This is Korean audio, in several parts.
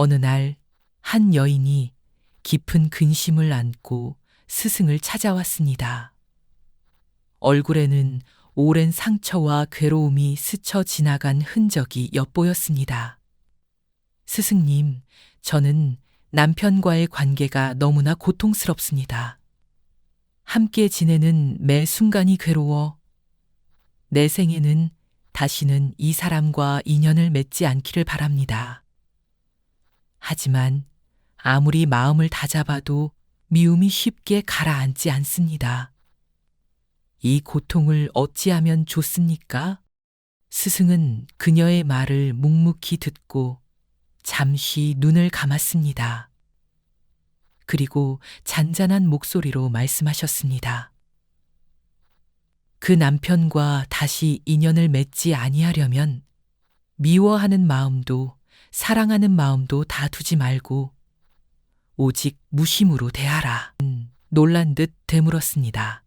어느 날 한 여인이 깊은 근심을 안고 스승을 찾아왔습니다. 얼굴에는 오랜 상처와 괴로움이 스쳐 지나간 흔적이 엿보였습니다. 스승님, 저는 남편과의 관계가 너무나 고통스럽습니다. 함께 지내는 매 순간이 괴로워 내 생에는 다시는 이 사람과 인연을 맺지 않기를 바랍니다. 하지만 아무리 마음을 다잡아도 미움이 쉽게 가라앉지 않습니다. 이 고통을 어찌하면 좋습니까? 스승은 그녀의 말을 묵묵히 듣고 잠시 눈을 감았습니다. 그리고 잔잔한 목소리로 말씀하셨습니다. 그 남편과 다시 인연을 맺지 아니하려면 미워하는 마음도 사랑하는 마음도 다 두지 말고 오직 무심으로 대하라. 음, 놀란 듯 되물었습니다.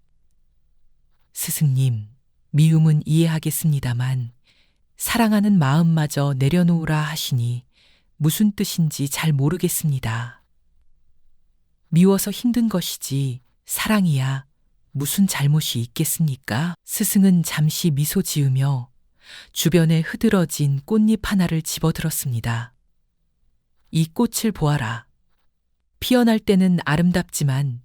스승님, 미움은 이해하겠습니다만 사랑하는 마음마저 내려놓으라 하시니 무슨 뜻인지 잘 모르겠습니다. 미워서 힘든 것이지 사랑이야 무슨 잘못이 있겠습니까? 스승은 잠시 미소 지으며 주변에 흐드러진 꽃잎 하나를 집어들었습니다. 이 꽃을 보아라. 피어날 때는 아름답지만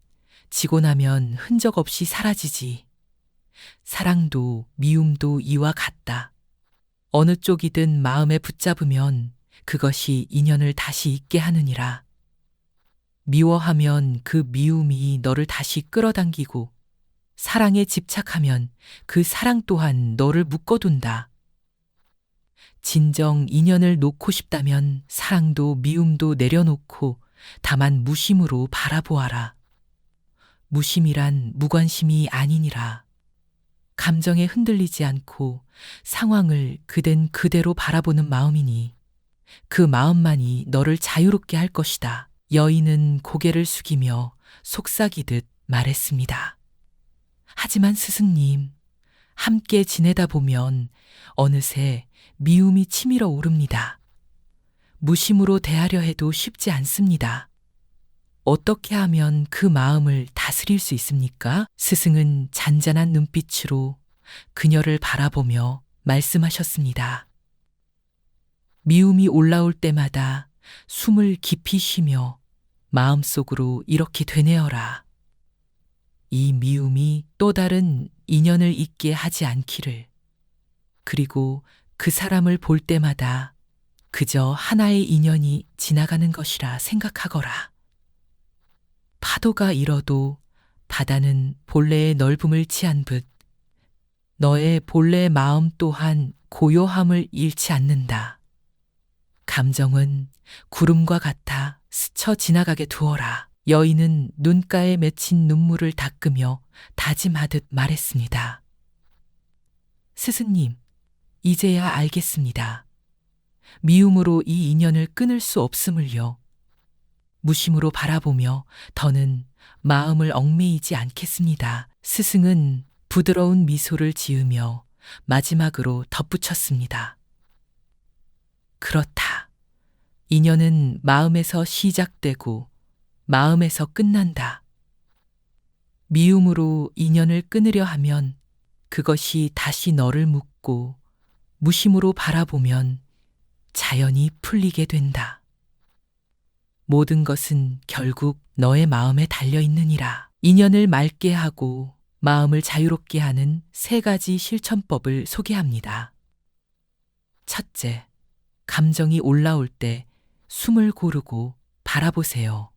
지고 나면 흔적 없이 사라지지. 사랑도 미움도 이와 같다. 어느 쪽이든 마음에 붙잡으면 그것이 인연을 다시 있게 하느니라. 미워하면 그 미움이 너를 다시 끌어당기고 사랑에 집착하면 그 사랑 또한 너를 묶어둔다. 진정 인연을 놓고 싶다면 사랑도 미움도 내려놓고 다만 무심으로 바라보아라. 무심이란 무관심이 아니니라. 감정에 흔들리지 않고 상황을 그댄 그대로 바라보는 마음이니 그 마음만이 너를 자유롭게 할 것이다. 여인은 고개를 숙이며 속삭이듯 말했습니다. 하지만 스승님, 함께 지내다 보면 어느새 미움이 치밀어 오릅니다. 무심으로 대하려 해도 쉽지 않습니다. 어떻게 하면 그 마음을 다스릴 수 있습니까? 스승은 잔잔한 눈빛으로 그녀를 바라보며 말씀하셨습니다. 미움이 올라올 때마다 숨을 깊이 쉬며 마음속으로 이렇게 되뇌어라. 이 미움이 또 다른 인연을 잊게 하지 않기를. 그리고 그 사람을 볼 때마다 그저 하나의 인연이 지나가는 것이라 생각하거라. 파도가 일어도 바다는 본래의 넓음을 취한 듯 너의 본래의 마음 또한 고요함을 잃지 않는다. 감정은 구름과 같아 스쳐 지나가게 두어라. 여인은 눈가에 맺힌 눈물을 닦으며 다짐하듯 말했습니다. 스승님, 이제야 알겠습니다. 미움으로 이 인연을 끊을 수 없음을요. 무심으로 바라보며 더는 마음을 얽매이지 않겠습니다. 스승은 부드러운 미소를 지으며 마지막으로 덧붙였습니다. 그렇다. 인연은 마음에서 시작되고 마음에서 끝난다. 미움으로 인연을 끊으려 하면 그것이 다시 너를 묶고 무심으로 바라보면 자연히 풀리게 된다. 모든 것은 결국 너의 마음에 달려 있느니라. 인연을 맑게 하고 마음을 자유롭게 하는 세 가지 실천법을 소개합니다. 첫째, 감정이 올라올 때 숨을 고르고 바라보세요.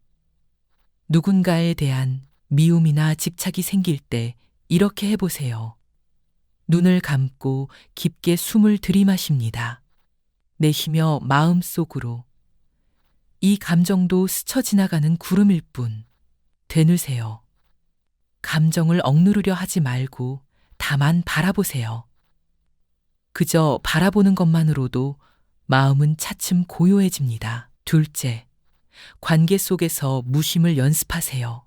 누군가에 대한 미움이나 집착이 생길 때 이렇게 해보세요. 눈을 감고 깊게 숨을 들이마십니다. 내쉬며 마음 속으로 이 감정도 스쳐 지나가는 구름일 뿐 되누세요. 감정을 억누르려 하지 말고 다만 바라보세요. 그저 바라보는 것만으로도 마음은 차츰 고요해집니다. 둘째, 관계 속에서 무심을 연습하세요.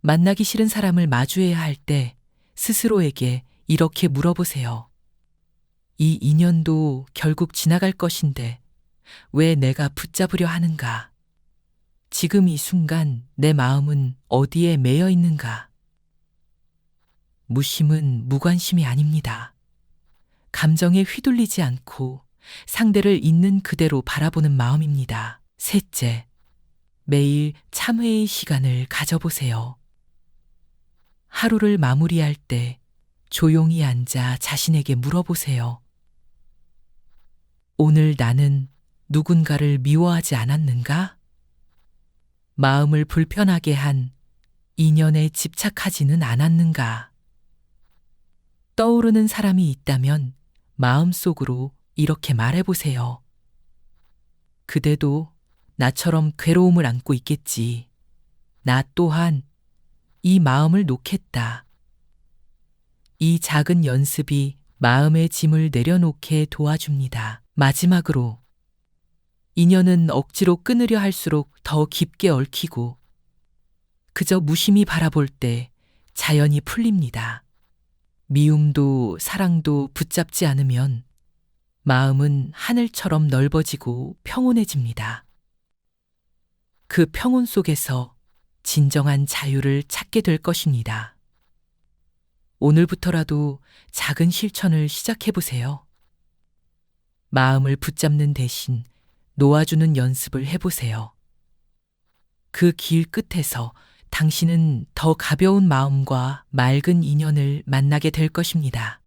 만나기 싫은 사람을 마주해야 할 때 스스로에게 이렇게 물어보세요. 이 인연도 결국 지나갈 것인데 왜 내가 붙잡으려 하는가? 지금 이 순간 내 마음은 어디에 매여 있는가? 무심은 무관심이 아닙니다. 감정에 휘둘리지 않고 상대를 있는 그대로 바라보는 마음입니다. 셋째, 매일 참회의 시간을 가져보세요. 하루를 마무리할 때 조용히 앉아 자신에게 물어보세요. 오늘 나는 누군가를 미워하지 않았는가? 마음을 불편하게 한 인연에 집착하지는 않았는가? 떠오르는 사람이 있다면 마음속으로 이렇게 말해보세요. 그대도 나처럼 괴로움을 안고 있겠지. 나 또한 이 마음을 놓겠다. 이 작은 연습이 마음의 짐을 내려놓게 도와줍니다. 마지막으로 인연은 억지로 끊으려 할수록 더 깊게 얽히고 그저 무심히 바라볼 때 자연히 풀립니다. 미움도 사랑도 붙잡지 않으면 마음은 하늘처럼 넓어지고 평온해집니다. 그 평온 속에서 진정한 자유를 찾게 될 것입니다. 오늘부터라도 작은 실천을 시작해 보세요. 마음을 붙잡는 대신 놓아주는 연습을 해보세요. 그 길 끝에서 당신은 더 가벼운 마음과 맑은 인연을 만나게 될 것입니다.